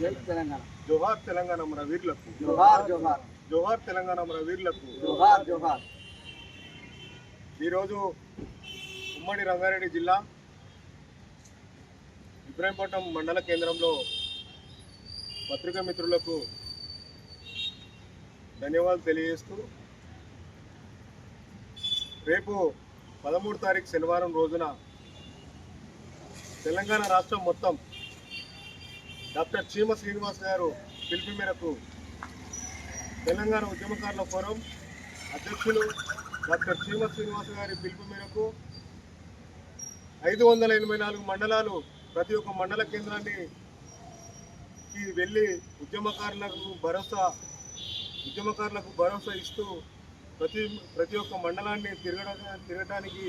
తెలంగాణ. జోహార్ తెలంగాణ మన వీరులకు. జోహార్ జోహార్. జోహార్ తెలంగాణ మన వీరులకు. జోహార్ జోహార్. ఈరోజు ఉమ్మడి రంగారెడ్డి జిల్లా ఇబ్రాహీంపట్నం మండల కేంద్రంలో పత్రికా మిత్రులకు ధన్యవాదాలు తెలియజేస్తూ రేపు పదమూడు తారీఖు శనివారం రోజున తెలంగాణ రాష్ట్రం మొత్తం డాక్టర్ చీమ శ్రీనివాస్ గారు పిలుపు మేరకు తెలంగాణ ఉద్యమకారుల ఫోరం అధ్యక్షులు డాక్టర్ చీమ శ్రీనివాస్ గారి పిలుపు మేరకు ఐదు వందల ఎనభై నాలుగు మండలాలు ప్రతి ఒక్క మండల కేంద్రాన్ని వెళ్ళి ఉద్యమకారులకు భరోసా ఉద్యమకారులకు భరోసా ఇస్తూ ప్రతి ప్రతి ఒక్క మండలాన్ని తిరగడం తిరగడానికి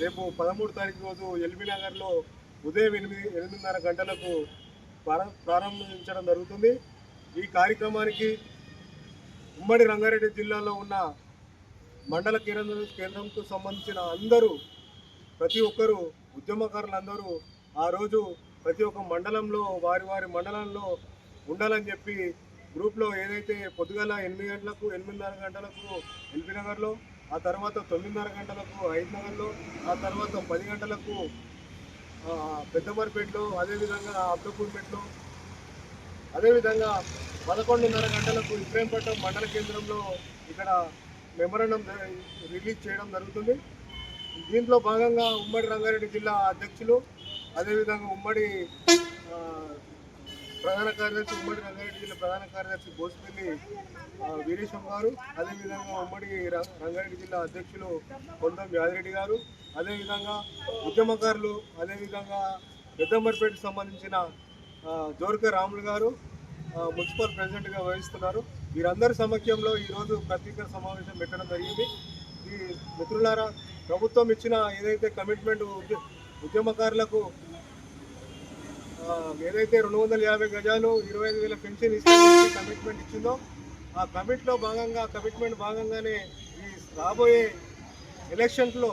రేపు పదమూడు తారీఖు రోజు ఎల్బీ నగర్లో ఉదయం ఎనిమిది ఎనిమిదిన్నర గంటలకు ప్రారంభించడం జరుగుతుంది. ఈ కార్యక్రమానికి ఉమ్మడి రంగారెడ్డి జిల్లాలో ఉన్న మండల కేంద్రం కేంద్రంకు సంబంధించిన అందరూ ప్రతి ఒక్కరూ ఉద్యమకారులందరూ ఆ రోజు ప్రతి ఒక్క మండలంలో వారి వారి మండలంలో ఉండాలని చెప్పి గ్రూప్లో ఏదైతే పొద్దుగల ఎనిమిది గంటలకు ఎనిమిదిన్నర గంటలకు ఎల్బీ నగర్లో ఆ తర్వాత తొమ్మిదిన్నర గంటలకు ఐదు నగర్లో ఆ తర్వాత పది గంటలకు పెద్దమరిపేటలో అదేవిధంగా అబ్దపూర్పేటలో అదేవిధంగా పదకొండున్నర గంటలకు ఇబ్రాహీంపట్నం మండల కేంద్రంలో ఇక్కడ మెమరాండం రిలీజ్ చేయడం జరుగుతుంది. దీంట్లో భాగంగా ఉమ్మడి రంగారెడ్డి జిల్లా అధ్యక్షులు అదేవిధంగా ఉమ్మడి ప్రధాన కార్యదర్శి ఉమ్మడి రంగారెడ్డి జిల్లా ప్రధాన కార్యదర్శి బోసిపల్లి వీరేశం గారు అదేవిధంగా ఉమ్మడి రంగారెడ్డి జిల్లా అధ్యక్షులు కొండ యాదిరెడ్డి గారు అదేవిధంగా ఉద్యమకారులు అదేవిధంగా పెద్దంబరిపేటకు సంబంధించిన జోర్క రాములు గారు మున్సిపల్ ప్రెసిడెంట్గా వహిస్తున్నారు వీరందరి సమక్షంలో ఈరోజు ప్రత్యేక సమావేశం పెట్టడం జరిగింది. ఈ మిత్రులారా ప్రభుత్వం ఇచ్చిన ఏదైతే కమిట్మెంట్ ఉద్యమకారులకు ఏదైతే రెండు వందల యాభై గజాలు ఇరవై ఐదు వేల పెన్షన్ ఇస్తామని కమిట్మెంట్ ఇచ్చిందో ఆ కమిట్లో భాగంగా కమిట్మెంట్ భాగంగానే ఈ రాబోయే ఎలక్షన్స్లో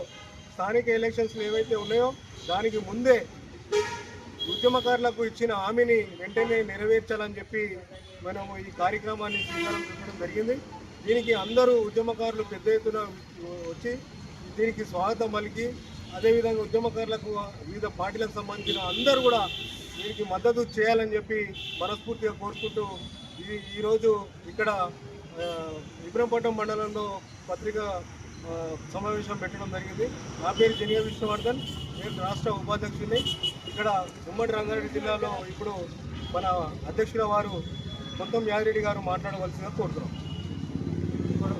స్థానిక ఎలక్షన్స్లో ఏవైతే ఉన్నాయో దానికి ముందే ఉద్యమకారులకు ఇచ్చిన హామీని వెంటనే నెరవేర్చాలని చెప్పి మనము ఈ కార్యక్రమాన్ని శ్రీకారం చుట్టడం జరిగింది. దీనికి అందరూ ఉద్యమకారులు పెద్ద ఎత్తున వచ్చి దీనికి స్వాగతం పలికి అదేవిధంగా ఉద్యమకారులకు వివిధ పార్టీలకు సంబంధించిన అందరూ కూడా దీనికి మద్దతు చేయాలని చెప్పి మనస్ఫూర్తిగా కోరుకుంటూ ఈ ఈరోజు ఇక్కడ ఇబ్రహంపట్నం మండలంలో పత్రికా సమావేశం పెట్టడం జరిగింది. నా పేరు జనియ విష్ణువర్ధన్. నేను రాష్ట్ర ఉపాధ్యక్షుడిని. ఇక్కడ ఉమ్మడి రంగారెడ్డి జిల్లాలో ఇప్పుడు మన అధ్యక్షుల వారు మొత్తం యాదిరెడ్డి గారు మాట్లాడవలసిందిగా కోరుతున్నాం. ఇప్పుడు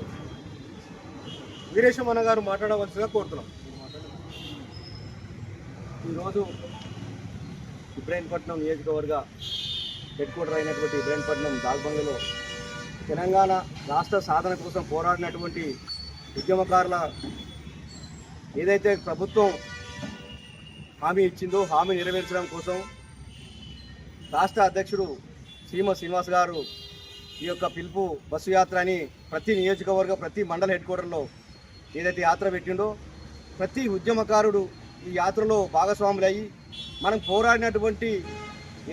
అన్న గారు మాట్లాడవలసిందిగా కోరుతున్నాం. ఈరోజు ఇబ్రాహీంపట్నం నియోజకవర్గ హెడ్ క్వార్టర్ అయినటువంటి ఇబ్రాహీంపట్నం దాల్బంగలో తెలంగాణ రాష్ట్ర సాధన కోసం పోరాడినటువంటి ఉద్యమకారుల ఏదైతే ప్రభుత్వం హామీ ఇచ్చిందో హామీ నెరవేర్చడం కోసం రాష్ట్ర అధ్యక్షుడు శ్రీమ శ్రీనివాస్ గారు ఈ యొక్క పిలుపు బస్సు యాత్ర అని ప్రతి నియోజకవర్గ ప్రతి మండల హెడ్ క్వార్టర్లో ఏదైతే యాత్ర పెట్టిండో ప్రతి ఉద్యమకారుడు ఈ యాత్రలో భాగస్వాములయ్యి మనం పోరాడినటువంటి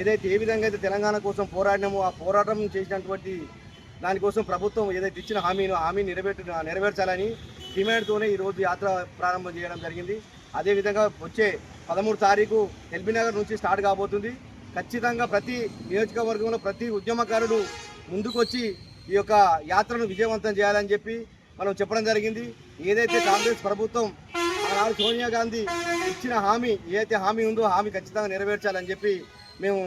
ఏదైతే ఏ విధంగా అయితే తెలంగాణ కోసం పోరాడినామో ఆ పోరాటం చేసినటువంటి దానికోసం ప్రభుత్వం ఏదైతే ఇచ్చిన హామీను హామీ నెరవేర్చ నెరవేర్చాలని డిమాండ్తోనే ఈరోజు యాత్ర ప్రారంభం చేయడం జరిగింది. అదేవిధంగా వచ్చే పదమూడు తారీఖు ఎల్బీ నగర్ నుంచి స్టార్ట్ కాబోతుంది. ఖచ్చితంగా ప్రతి నియోజకవర్గంలో ప్రతి ఉద్యమకారుడు ముందుకొచ్చి ఈ యొక్క యాత్రను విజయవంతం చేయాలని చెప్పి మనం చెప్పడం జరిగింది. ఏదైతే కాంగ్రెస్ ప్రభుత్వం ఆనాడు సోనియా గాంధీ ఇచ్చిన హామీ ఏదైతే హామీ ఉందో హామీ ఖచ్చితంగా నెరవేర్చాలని చెప్పి మేము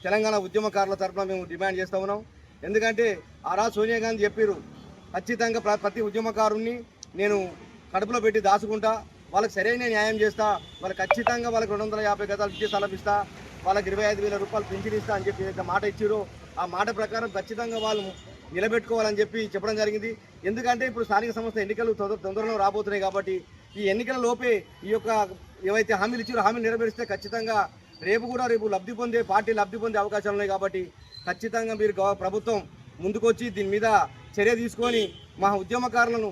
తెలంగాణ ఉద్యమకారుల తరఫున మేము డిమాండ్ చేస్తూ ఉన్నాం. ఎందుకంటే ఆనాడు సోనియా గాంధీ చెప్పారు ఖచ్చితంగా ప్ర- ప్రతి ఉద్యమకారుణ్ణి నేను కడుపులో పెట్టి దాచుకుంటా వాళ్ళకి సరైన న్యాయం చేస్తా వాళ్ళకి ఖచ్చితంగా వాళ్ళకి రెండు వందల యాభై గతాలు ఇచ్చే స్థలం వాళ్ళకి ఇరవై ఐదు వేల రూపాయలు పెన్షన్ ఇస్తా అని చెప్పి ఏదైతే మాట ఇచ్చారో ఆ మాట ప్రకారం ఖచ్చితంగా వాళ్ళు నిలబెట్టుకోవాలని చెప్పి చెప్పడం జరిగింది. ఎందుకంటే ఇప్పుడు స్థానిక సంస్థ ఎన్నికలు తొందర తొందరలో రాబోతున్నాయి కాబట్టి ఈ ఎన్నికల లోపే ఈ యొక్క ఏవైతే హామీలు ఇచ్చారో హామీలు నెరవేరిస్తే ఖచ్చితంగా రేపు కూడా రేపు లబ్ధి పొందే పార్టీ లబ్ధి పొందే అవకాశాలు ఉన్నాయి కాబట్టి ఖచ్చితంగా మీరు ప్రభుత్వం ముందుకొచ్చి దీని మీద చర్య తీసుకొని మా ఉద్యమకారులను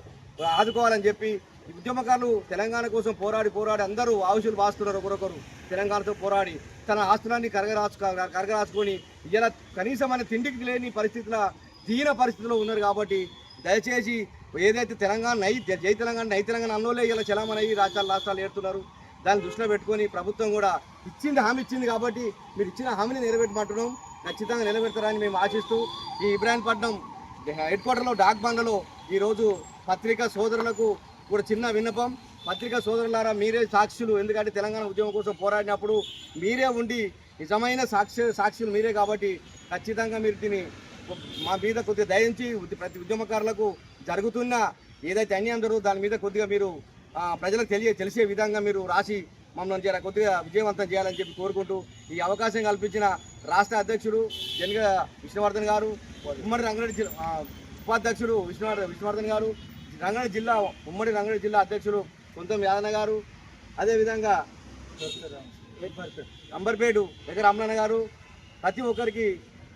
ఆదుకోవాలని చెప్పి ఉద్యమకారులు తెలంగాణ కోసం పోరాడి పోరాడి అందరూ ఆవుషులు వాస్తున్నారు ఒకరొకరు. తెలంగాణతో పోరాడి తన ఆస్తులన్నీ కరగరాచు కరగరాచుకొని ఇలా కనీసం అనే తిండికి లేని పరిస్థితుల దీన పరిస్థితిలో ఉన్నారు కాబట్టి దయచేసి ఏదైతే తెలంగాణ నై జై తెలంగాణ నై తెలంగాణ అన్నోలే ఇలా చలామణి అయ్యి రాష్ట్రాలు రాష్ట్రాలు ఏడుతున్నారు. దాన్ని దృష్టిలో పెట్టుకొని ప్రభుత్వం కూడా ఇచ్చింది హామీ ఇచ్చింది కాబట్టి మీరు ఇచ్చిన హామీని నెరవేర్చమంటున్నాం. ఖచ్చితంగా నిలబెడతారని మేము ఆశిస్తూ ఈ ఇబ్రాహీంపట్నం హెడ్ క్వార్టర్లో డాక్ బంగ్లాలో ఈరోజు పత్రికా సోదరులకు కూడా చిన్న విన్నపం. పత్రికా సోదరులారా మీరే సాక్షులు. ఎందుకంటే తెలంగాణ ఉద్యమం కోసం పోరాడినప్పుడు మీరే ఉండి నిజమైన సాక్షి సాక్షులు మీరే కాబట్టి ఖచ్చితంగా మీరు దీన్ని మా మీద కొద్దిగా దయించి ఉద్య- ప్రతి ఉద్యమకారులకు జరుగుతున్న ఏదైతే అన్యాయం జరుగుతుందో దాని మీద కొద్దిగా మీరు ప్రజలకు తెలియ తెలిసే విధంగా మీరు రాసి మమ్మల్ని చేయాలి కొద్దిగా విజయవంతం చేయాలని చెప్పి కోరుకుంటూ ఈ అవకాశం కల్పించిన రాష్ట్ర అధ్యక్షుడు జనగ విష్ణువర్ధన్ గారు ఉమ్మడి రంగారెడ్డి జిల్లా ఉపాధ్యక్షుడు విష్ణువర్ధన్ విష్ణువర్ధన్ గారు రంగారెడ్డి జిల్లా ఉమ్మడి రంగారెడ్డి జిల్లా అధ్యక్షుడు కొంతం యాదన గారు అదేవిధంగా అంబర్పేటు దగ్గర అమ్మన్న గారు ప్రతి ఒక్కరికి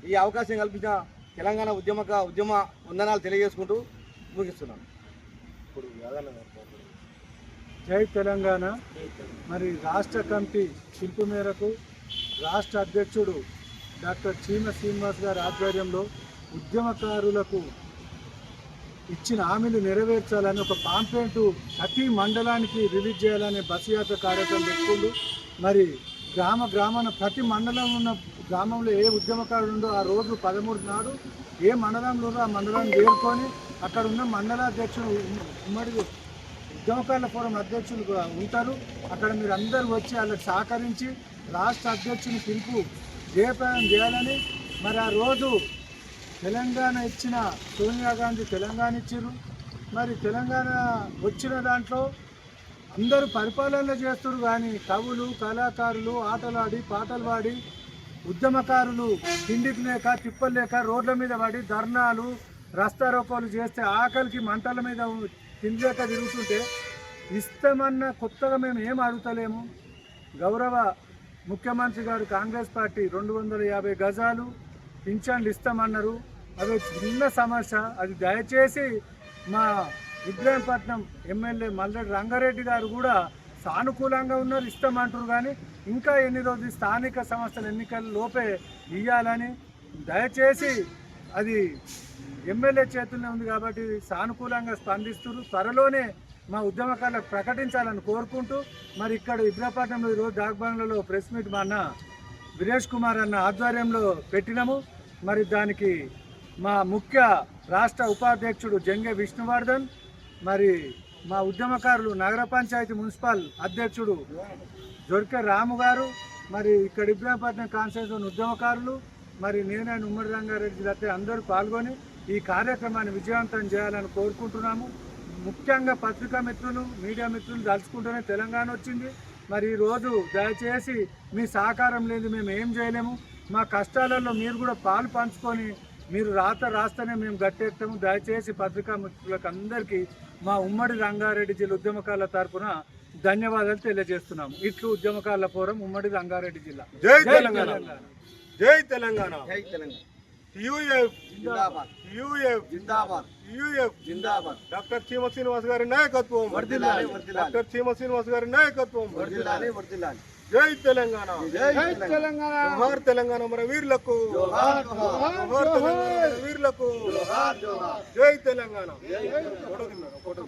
ఈ అవకాశం కల్పించిన తెలంగాణ ఉద్యమక ఉద్యమ వందనాలు తెలియజేసుకుంటూ ముగిస్తున్నాను. ఇప్పుడు జై తెలంగాణ. మరి రాష్ట్ర కమిటీ పిలుపు మేరకు రాష్ట్ర అధ్యక్షుడు డాక్టర్ చీమ శ్రీనివాస్ గారి ఆధ్వర్యంలో ఉద్యమకారులకు ఇచ్చిన హామీలు నెరవేర్చాలని ఒక పాంప్లెంట్ ప్రతి మండలానికి రిలీజ్ చేయాలనే బస్సు యాత్ర కార్యక్రమం పెట్టుకుంటూ మరి గ్రామ గ్రామాన ప్రతి మండలం ఉన్న గ్రామంలో ఏ ఉద్యమకారుడు ఉందో ఆ రోజు పదమూడు నాడు ఏ మండలంలో ఆ మండలాన్ని చేరుకొని అక్కడ ఉన్న మండలాధ్యక్షుడు ఉమ్మడి ఉద్యమకారుల ఫోరం అధ్యక్షులు ఉంటారు. అక్కడ మీరు అందరూ వచ్చి వాళ్ళకి సహకరించి రాష్ట్ర అధ్యక్షుని పిలుపు జయప్రదం చేయాలని మరి ఆ రోజు తెలంగాణ ఇచ్చిన సోనియా గాంధీ తెలంగాణ ఇచ్చారు మరి తెలంగాణ వచ్చిన దాంట్లో అందరూ పరిపాలన చేస్తారు కానీ కవులు కళాకారులు ఆటలాడి పాటలు పాడి ఉద్యమకారులు తిండికి లేక తిప్పలు లేక రోడ్ల మీద పడి ధర్నాలు రస్తారోకోలు చేస్తే ఆకలికి మంటల మీద తిండి తిరుగుతుంటే ఇస్తామన్న కొత్తగా మేము ఏం అడుగుతలేము? గౌరవ ముఖ్యమంత్రి గారు కాంగ్రెస్ పార్టీ రెండు వందల యాభై గజాలు పింఛన్లు ఇస్తామన్నారు. అది చిన్న సమస్య. అది దయచేసి మా ఇబ్రాహీంపట్నం ఎమ్మెల్యే మల్లెడి రంగారెడ్డి గారు కూడా సానుకూలంగా ఉన్నారు ఇస్తామంటారు కానీ ఇంకా ఎన్ని రోజులు స్థానిక సంస్థల ఎన్నికల లోపే ఇవ్వాలని దయచేసి అది ఎమ్మెల్యే చేతుల్లో ఉంది కాబట్టి సానుకూలంగా స్పందిస్తున్నారు. త్వరలోనే మా ఉద్యమకారులకు ప్రకటించాలని కోరుకుంటూ మరి ఇక్కడ ఇబ్రాపట్నంలో ఈరోజు డాక్బంగ్లలో ప్రెస్ మీట్ మా అన్న వీరేష్ కుమార్ అన్న ఆధ్వర్యంలో పెట్టినము. మరి దానికి మా ముఖ్య రాష్ట్ర ఉపాధ్యక్షుడు జంగే విష్ణువర్ధన్ మరి మా ఉద్యమకారులు నగర పంచాయతీ మున్సిపల్ అధ్యక్షుడు దొరికే రాము గారు మరి ఇక్కడ ఇబ్రాహీంపట్నం కాన్స్టిట్యూషన్ ఉద్యమకారులు మరి నేనైనా ఉమ్మడి రంగారెడ్డి జిల్లా అందరూ పాల్గొని ఈ కార్యక్రమాన్ని విజయవంతం చేయాలని కోరుకుంటున్నాము. ముఖ్యంగా పత్రికా మిత్రులు మీడియా మిత్రులు తలుచుకుంటూనే తెలంగాణ వచ్చింది. మరి ఈ రోజు దయచేసి మీ సహకారం లేదు మేము ఏం చేయలేము. మా కష్టాలలో మీరు కూడా పాలు పంచుకొని మీరు రాత రాస్తేనే మేము గట్టెక్తాము దయచేసి పత్రికా మిత్రులకు అందరికీ మా ఉమ్మడి రంగారెడ్డి జిల్లా ఉద్యమకారుల తరపున ధన్యవాదాలు తెలియజేస్తున్నాము. ఇట్లు ఉద్యమకారుల ఫోరం ఉమ్మడి రంగారెడ్డి జిల్లా. జై తెలంగాణ. జై తెలంగాణ. జై తెలంగాణ. యూఎఫ్ జిందాబాద్. యూఎఫ్ జిందాబాద్. యూఎఫ్ జిందాబాద్. డాక్టర్ చీమ శ్రీనివాస్ గారి నాయకత్వం. వర్ధిల్లాలి. డాక్టర్ చీమ శ్రీనివాస్ గారి నాయకత్వం. వర్ధిల్లాలి వర్ధిల్లాలి జై తెలంగాణ. జై తెలంగాణ. జోహార్ తెలంగాణ మన వీరులకు. జోహార్ జోహార్. తెలంగాణ వీరులకు. జోహార్ జోహార్. జై తెలంగాణ. ఫోటో